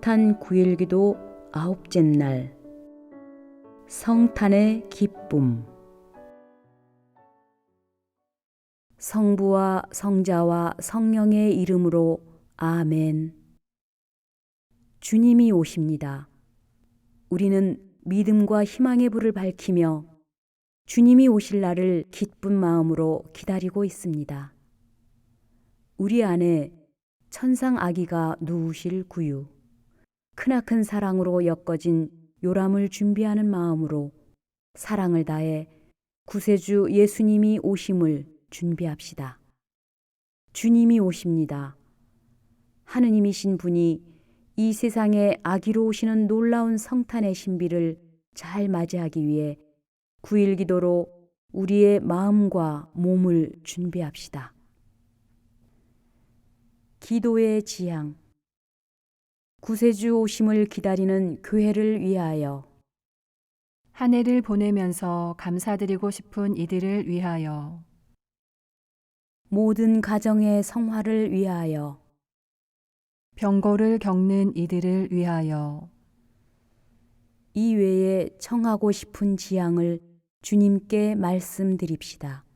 성탄 9일기도 아홉째 날 성탄의 기쁨 성부와 성자와 성령의 이름으로 아멘 주님이 오십니다. 우리는 믿음과 희망의 불을 밝히며 주님이 오실 날을 기쁜 마음으로 기다리고 있습니다. 우리 안에 천상 아기가 누우실 구유, 크나큰 사랑으로 엮어진 요람을 준비하는 마음으로 사랑을 다해 구세주 예수님이 오심을 준비합시다. 주님이 오십니다. 하느님이신 분이 이 세상에 아기로 오시는 놀라운 성탄의 신비를 잘 맞이하기 위해 구일 기도로 우리의 마음과 몸을 준비합시다. 기도의 지향 구세주 오심을 기다리는 교회를 위하여. 한 해를 보내면서 감사드리고 싶은 이들을 위하여. 모든 가정의 성화를 위하여. 병고를 겪는 이들을 위하여. 이 외에 청하고 싶은 지향을 주님께 말씀드립시다.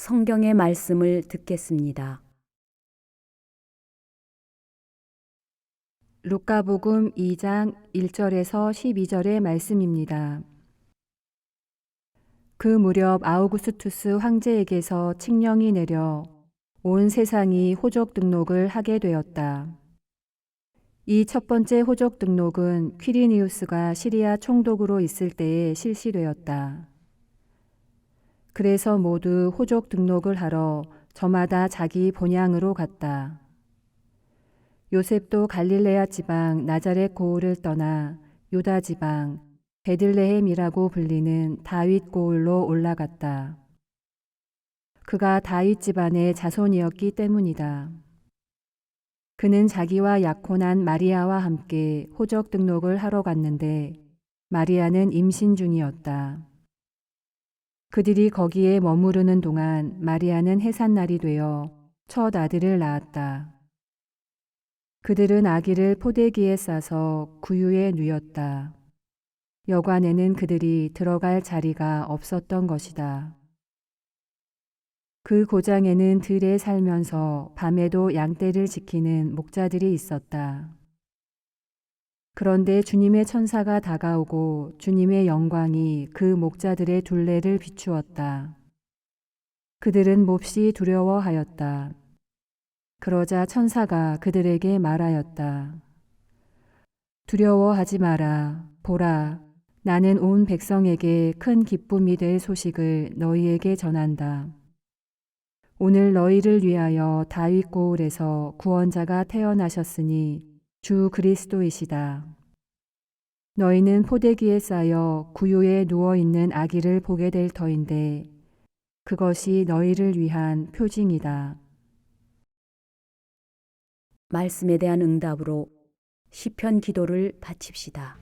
성경의 말씀을 듣겠습니다. 루카복음 2장 1절에서 12절의 말씀입니다. 그 무렵 아우구스투스 황제에게서 칙령이 내려 온 세상이 호적 등록을 하게 되었다. 이 첫 번째 호적 등록은 퀴리니우스가 시리아 총독으로 있을 때에 실시되었다. 그래서 모두 호적 등록을 하러 저마다 자기 본향으로 갔다. 요셉도 갈릴레아 지방 나자렛 고을을 떠나 유다 지방 베들레헴이라고 불리는 다윗 고을로 올라갔다. 그가 다윗 집안의 자손이었기 때문이다. 그는 자기와 약혼한 마리아와 함께 호적 등록을 하러 갔는데 마리아는 임신 중이었다. 그들이 거기에 머무르는 동안 마리아는 해산날이 되어 첫 아들을 낳았다. 그들은 아기를 포대기에 싸서 구유에 누였다. 여관에는 그들이 들어갈 자리가 없었던 것이다. 그 고장에는 들에 살면서 밤에도 양떼를 지키는 목자들이 있었다. 그런데 주님의 천사가 다가오고 주님의 영광이 그 목자들의 둘레를 비추었다. 그들은 몹시 두려워하였다. 그러자 천사가 그들에게 말하였다. 두려워하지 마라. 보라. 나는 온 백성에게 큰 기쁨이 될 소식을 너희에게 전한다. 오늘 너희를 위하여 다윗 고을에서 구원자가 태어나셨으니 주 그리스도이시다. 너희는 포대기에 쌓여 구유에 누워 있는 아기를 보게 될 터인데 그것이 너희를 위한 표징이다. 말씀에 대한 응답으로 시편 기도를 바칩시다.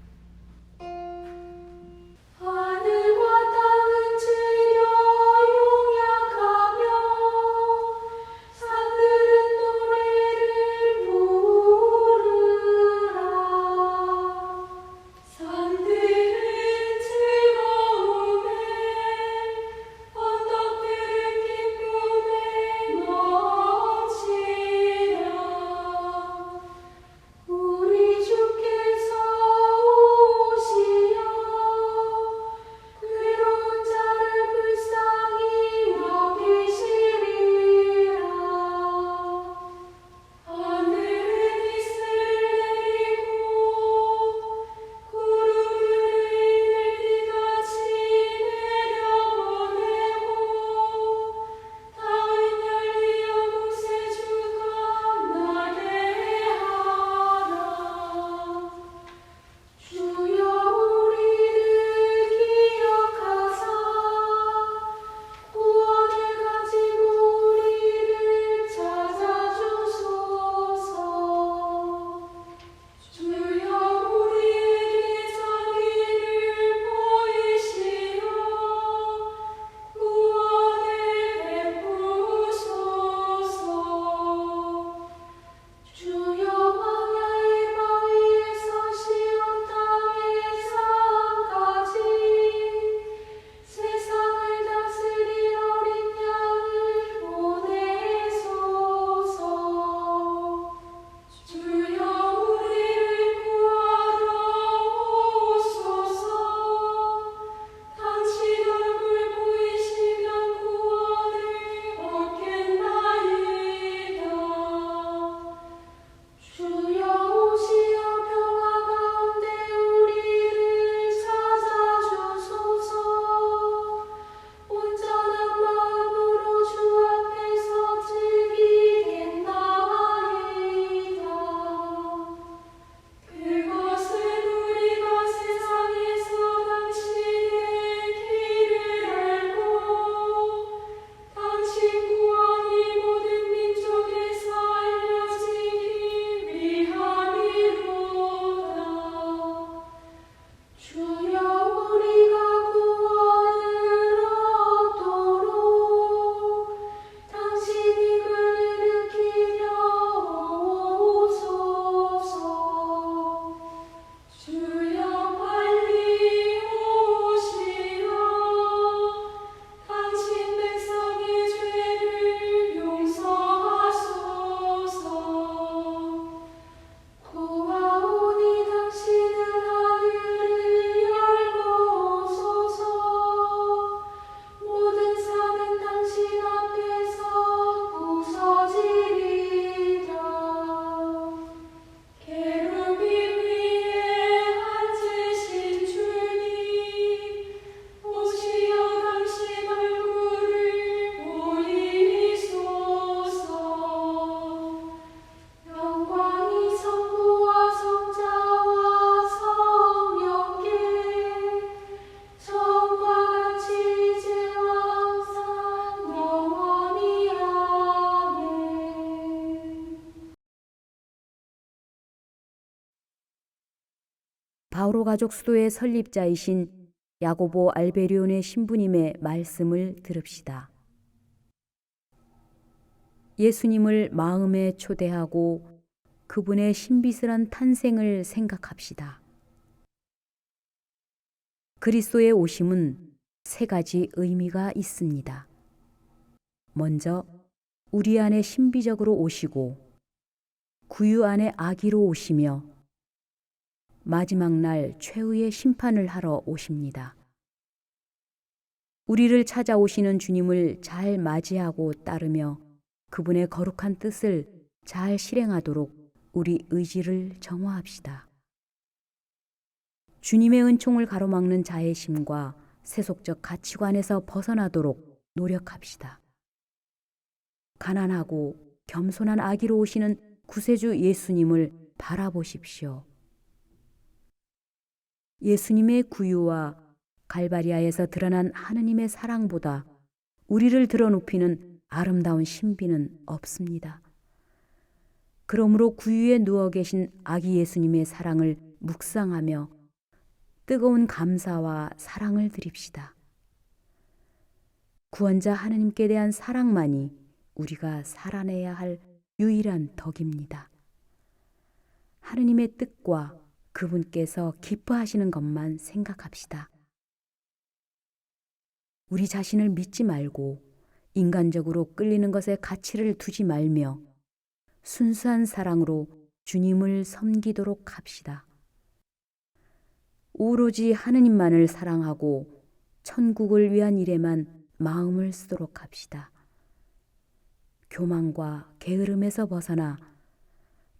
바오로 가족 수도의 설립자이신 야고보 알베리온의 신부님의 말씀을 들읍시다. 예수님을 마음에 초대하고 그분의 신비스런 탄생을 생각합시다. 그리스도의 오심은 세 가지 의미가 있습니다. 먼저 우리 안에 신비적으로 오시고 구유 안에 아기로 오시며 마지막 날 최후의 심판을 하러 오십니다. 우리를 찾아오시는 주님을 잘 맞이하고 따르며 그분의 거룩한 뜻을 잘 실행하도록 우리 의지를 정화합시다. 주님의 은총을 가로막는 자애심과 세속적 가치관에서 벗어나도록 노력합시다. 가난하고 겸손한 아기로 오시는 구세주 예수님을 바라보십시오. 예수님의 구유와 갈바리아에서 드러난 하느님의 사랑보다 우리를 드러높이는 아름다운 신비는 없습니다. 그러므로 구유에 누워 계신 아기 예수님의 사랑을 묵상하며 뜨거운 감사와 사랑을 드립시다. 구원자 하느님께 대한 사랑만이 우리가 살아내야 할 유일한 덕입니다. 하느님의 뜻과 그분께서 기뻐하시는 것만 생각합시다. 우리 자신을 믿지 말고 인간적으로 끌리는 것에 가치를 두지 말며 순수한 사랑으로 주님을 섬기도록 합시다. 오로지 하느님만을 사랑하고 천국을 위한 일에만 마음을 쓰도록 합시다. 교만과 게으름에서 벗어나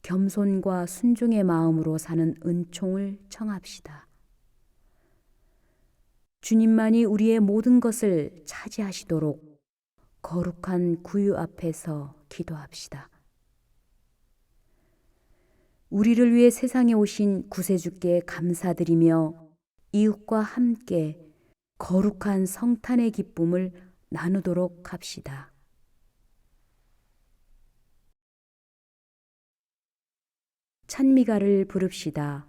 겸손과 순종의 마음으로 사는 은총을 청합시다. 주님만이 우리의 모든 것을 차지하시도록 거룩한 구유 앞에서 기도합시다. 우리를 위해 세상에 오신 구세주께 감사드리며 이웃과 함께 거룩한 성탄의 기쁨을 나누도록 합시다. 찬미가를 부릅시다.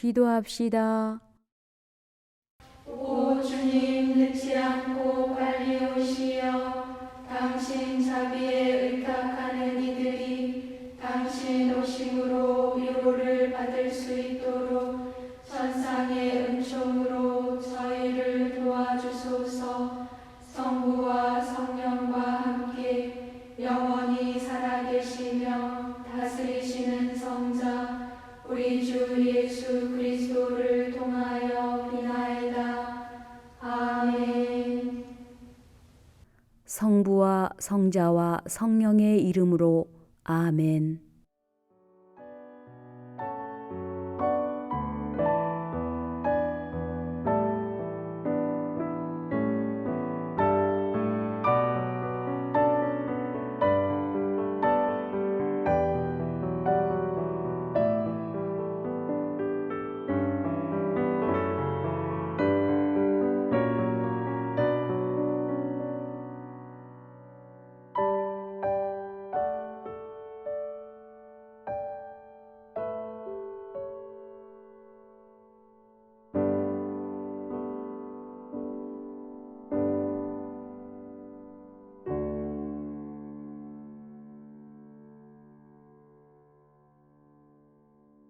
기도합시다. 성자와 성령의 이름으로 아멘.